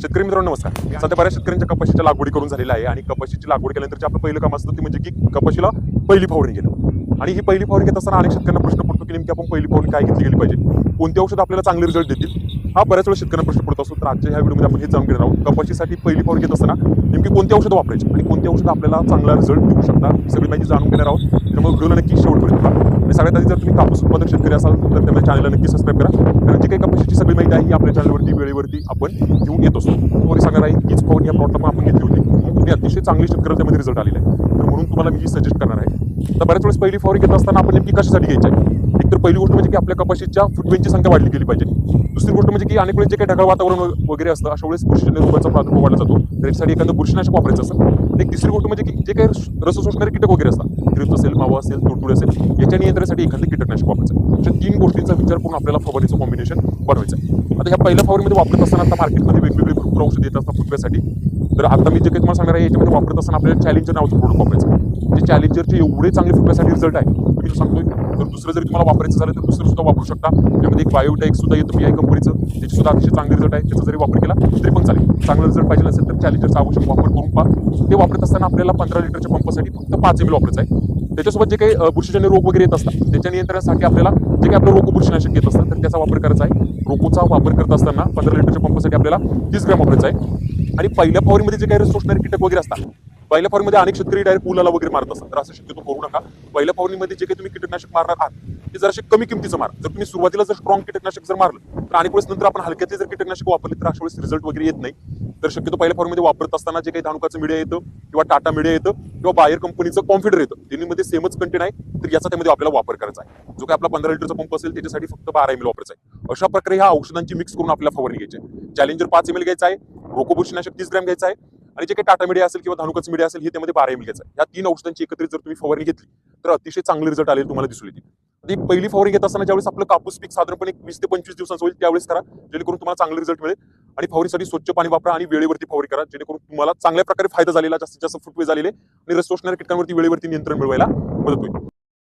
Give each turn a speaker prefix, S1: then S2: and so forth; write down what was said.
S1: शेतकरी मित्रांनो नमस्कार. सध्या बऱ्याच शेतकऱ्यांच्या कपाशीच्या लागवडी करून झालेला आहे आणि कपाशीची लागवड केल्यानंतर जे आपलं पहिलं काम असतं ते म्हणजे की कपाशीला पहिली फवारणी घेणं आणि ही पहिली फवारणी घेत असताना अनेक शेतकऱ्यांना प्रश्न पडतो की नेमकी आपण पहिली फवारणी काय घेतली गेली पाहिजे? कोणती औषध आपल्याला चांगले रिझल्ट देतील? हा बऱ्याच वेळा शेतकऱ्यांना प्रश्न पडत असतो तर आजच्या ह्या व्हिडिओमध्ये आपण हे जाणून घेणार आहोत. कपाशीसाठी पहिली फवारणी घेत असताना नेमकी कोणती औषधं वापरायची आणि कोणती औषधं आपल्याला चांगला रिझल्ट देऊ शकतात सगळी माहिती जाणून घेणार आहोत. त्यामुळे व्हिडिओला नक्की शेवटपर्यंत पहा. आणि सगळ्यात आधी जर तुम्ही कापूस उत्पादक शेतकरी असाल तर त्या चॅनलला नक्की सबस्क्राईब करा. कारण जी काही कपाशीची सगळी माहिती आहे ही आपल्या चॅनलवरती वेळेवरती आपण घेऊन येत असतो. तुम्हाला सांगणार आहे हीच फवारणी या प्लॉटला आपण घेतली होती. आणि अतिशय चांगली शेतकऱ्याला त्यामध्ये रिझल्ट आलेला आहे तर म्हणून तुम्हाला मी ही सजेस्ट करणार आहे. तर बऱ्याच वेळेस पहिली फवारणी घेत असताना आपण नेमकी कशासाठी घ्यायची आहे? तर पहिली गोष्ट म्हणजे की आपल्या कपाशीच्या फुटवेंची संख्या वाढली गेली पाहिजे. दुसरी गोष्ट म्हणजे की अनेक वेळेस जे काही ढगाळ वातावरण वगैरे असतं अशा वेळेस बुरशीजन्य रोगाचा प्रादुर्भाव वाढला जातो. त्याच्यासाठी एखादं बुरशीनाशक वापरायचं असतं आणि एक तिसरी गोष्ट म्हणजे की जे काही रस रस कीटक वगैरे असतात क्रिप्स असेल मावा असेल तुडतुड असेल याच्या नियंत्रणासाठी एखादं कीटकनाशक वापरायचं. अशा तीन गोष्टींचा विचार करून आपल्याला फवारणीचं कॉम्बिनेशन बनवायचं आहे. आता ह्या पहिल्या फवारीमध्ये वापरत असताना आता मार्केटमध्ये वेगवेगळे भरपूर औषध येत असतात फुटव्यासाठी. तर आता मी जे काही तुम्हाला सांगणार आहे याच्यामध्ये वापरत असताना आपल्याला चॅलेंजर नावाचं प्रोडक्ट वापरायचं जे चॅलेंजरचे एवढे चांगले फुटण्यासाठी रिझल्ट आहे. मी सांगतोय तर दुसरं जरी तुम्हाला वापरायचं झालं तर दुसरं सुद्धा वापरू शकता. त्यामध्ये एक बायोटेक सुद्धा येतो मी कंपनीचं त्याची सुद्धा अतिशय चांगले रिझल्ट आहे. त्याचा जरी वापर केला तरी पण चालेल. चांगला रिझल्ट पाहिजे असेल तर चॅलेंजरचा आवश्यक वापर करून पहा. ते वापरत असताना आपल्याला पंधरा लिटरच्या पंपासाठी फक्त पाच एम एल वापरायचं आहे. त्याच्यासोबत जे काही बुरशीजन्य रोग वगैरे येत असतात त्याच्या नियंत्रणासाठी आपल्याला जे काही आपलं रोग बुरशीनाशक येत असतं तर त्याचा वापर करायचा आहे. रोकोचा वापर करत असताना पंधरा लिटरच्या पंपासाठी आपल्याला तीस ग्रॅम वापरायचा आहे. आणि पहिल्या फवारीमध्ये जे काही रस शोषणारे कीटक वगैरे असतात पहिल्या फवारणीमध्ये अनेक शेतकरी डायरेक्ट पुलाला वगैरे मारत असतात. तर असं शक्यतो करू नका. पहिल्या फवारणीमध्ये जे काही तुम्ही कीटकनाशक मारणार आहात ते जराशे कमी किमतीचं मारा. जर तुम्ही सुरुवातीला जर स्ट्रॉंग कीटकनाशक जर मारलं तर अनेक वेळेस नंतर आपण हलक्यातले जर कीटकनाशक वापरले तर अशा वेळेस रिझल्ट वगैरे येत नाही. तर शक्यतो पहिल्या फॉर्ममध्ये वापरत असताना जे काही धानुकाचं मीडिया येतं किंवा टाटा मीडिया येतं किंवा बायर कंपनीचं कॉन्फिडर येतं. तिन्हीमध्ये सेमच कंटेन आहे तर याचा त्यामध्ये आपल्याला वापर करायचा आहे. जो काही आपला पंधरा लिटरचा पंप असेल त्याच्यासाठी फक्त बारा एम एल वापरायचा आहे. अशा प्रकारे ह्या औषधांची मिक्स करून आपल्याला फवारणी घ्यायची चॅलेंजर पाच एम एल घ्यायचा आहे. रोकोबुरशीनाशक तीस ग्रॅम घ्यायचा आहे. आणि जे काही टाटा मीडिया असेल किंवा धानुकच मीडिया असेल हे त्यामध्ये बारा एम घ्यायचं आहे. या तीन औषधांची एकत्रित जर तुम्ही फवारणी घेतली तर अतिशय चांगले रिझल्ट आले तुम्हाला दिसून येतील. आणि पहिली फवारणी घेत असताना ज्यावेळेस आपलं कापूस पीक साधारणपणे वीस ते पंचवीस दिवसांचं होईल त्यावेळेस करा जेणेकरून तुम्हाला चांगले रिझल्ट मिळेल. आणि फवारीसाठी स्वच्छ पाणी वापरा आणि वेळेवरती फवारी करा जेणेकरून तुम्हाला चांगल्या प्रकारे फायदा झालेला जास्तीत जास्त फुटवे झालेले आणि रस शोषणाऱ्या कीटकांवरती वेळेवरती नियंत्रण मिळवायला मदत होईल.